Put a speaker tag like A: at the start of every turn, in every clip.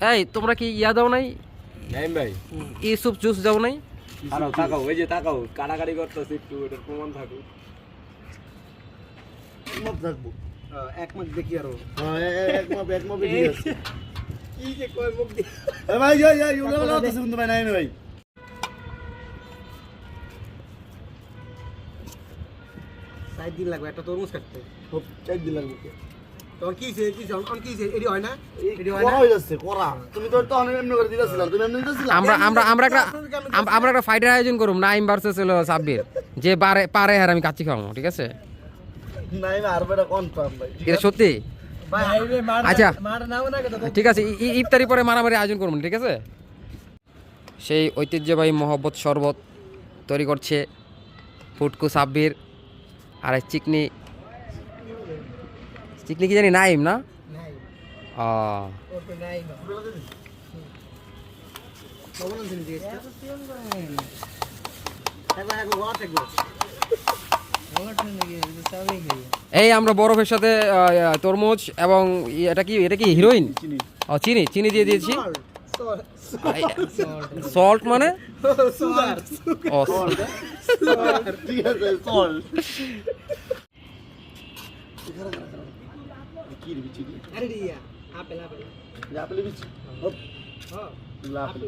A: এই তোমরা কি ইয়া দাও নাই?
B: নাইম ভাই।
A: ইসুপ জুস দাও নাই?
B: তাকাও তাকাও ওই যে তাকাও কাটাকাটি করতেছে একটু এটার প্রমাণ থাকুক।
C: একমত থাকব।
D: এক মাস দেখি আরও।
C: হ্যাঁ এ- এ- একমত একমত ঠিক আছে।
D: কি যে কয় মুখ
C: এ ভাই যাই যাই ইউলা বলা তো শুনতে পাই নাই ভাই।
D: সাইড দিন লাগবে একটা তরমুজ কাটতে।
C: খুব চাই দিলাম মুখে
D: তখন কি হইছে কি অন কি হইছে? এডি হয় না? এডি হয় না?
C: হয়ে যাচ্ছে করা তুমি তো তখন এমনি করে দিতেছিলাম তুমি এমনি দিতেছিলা
A: আমরা আমরা আমরা একটা আমরা একটা ফাইটের আয়োজন করুম নাইম ভার্সেস হলো সাব্বির। যে পারে পারে আর আমি কাচ্চি খাওয়াবো ঠিক আছে?
C: নাই আর বেটা কনফার্ম ভাই
A: এটা সত্যি? আচ্ছা। ঠিক আছে ইফতারি পরে মারামারি আয়োজন করুন ঠিক আছে? সেই ঐতিহ্যবাহী মহব্বত শরবত তৈরি করছে ফুটকু সাব্বির আর এই চিকনি চিকনি কি জানি নাইম না? ও। এই আমরা বরফের সাথে তরমুজ এবং এটা কি এটা কি হিরোইন?
C: চিনি।
A: ও চিনি চিনি দিয়ে দিয়েছি।
D: সল্ট
A: সল্ট মানে? ও
C: কি বিচি
D: আরে দিয়া আপেল আপেল
C: আপেল বিচি হপ
D: হ্যাঁ
C: আপেল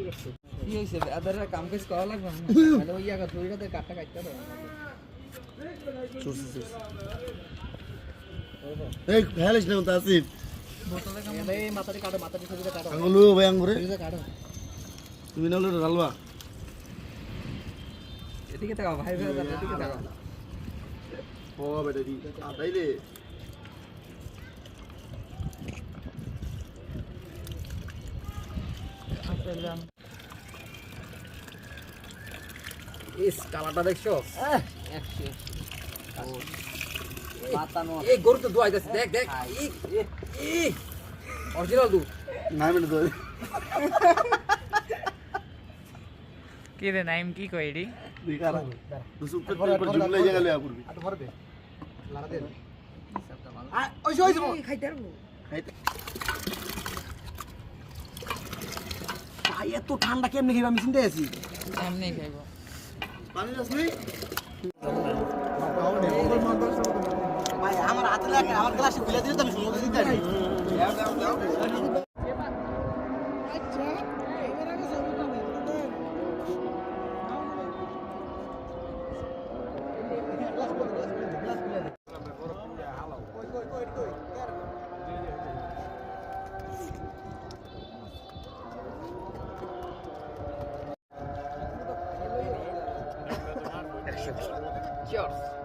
E: কি হইছে আদার কাম কাজ করা লাগবে না মানে ওই কাটটা কাটতে
C: সুরসি এই হেলিস না তো আসিফ
D: মাথাটি কাটো মাথাটি কাটো
C: আঙ্গুলু ভাই আঙ্গুরে
D: কাটো
C: তুমি না হলে ডালবা
E: এদিকে তাকাও ভাই ভাই এদিকে তাকাও
C: ও বেটা দি আটাইলে
A: ইস কালারটা দেখছ? এই গরু তো দেখ দেখ। অরিজিনাল দুধ।
C: না মিনিট তো
F: কি রে নাইম কি কইডি
C: দিকারা দুসু পেট পেট জুমলে জায়গা লিয়া করবি
D: আটো ভরবে লারা দে। ওই ওই খাইতে পারব। এত ঠান্ডা কেমনি খাইবা আমি চিন্তা আছি।
E: এমনি খাইবো।
C: পানি নেই?
D: ভাই আমার হাতে লাগে আমার গ্লাসে খুলে দিলে তো আমি পারি। আচ্ছা
A: yours.